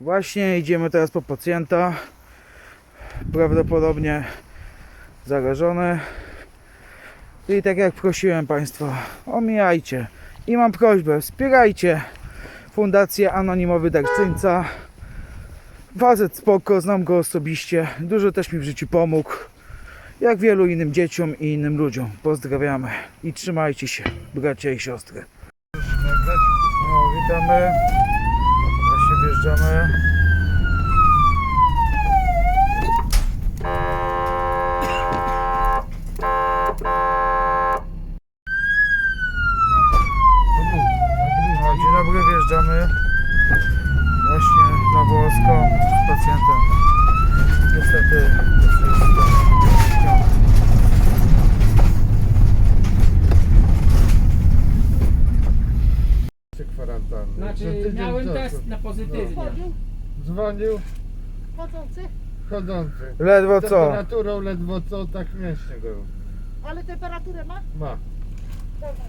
Właśnie idziemy teraz po pacjenta. Prawdopodobnie zarażony. I tak jak prosiłem Państwa, omijajcie. I mam prośbę, wspierajcie Fundację Anonimowy Darczyńca. Facet spoko, znam go osobiście. Dużo też mi w życiu pomógł. Jak wielu innym dzieciom i innym ludziom. Pozdrawiamy i trzymajcie się, bracia i siostry. No, witamy. Właśnie wjeżdżamy. No, dzień dobry, Co Znaczy tydzień miałem czasu. test na pozytywnie. Dzwonił Chodzący, chodzący. Ledwo co? Temperaturą ledwo co, tak mięśnie go ale temperaturę ma? ma. Dobra.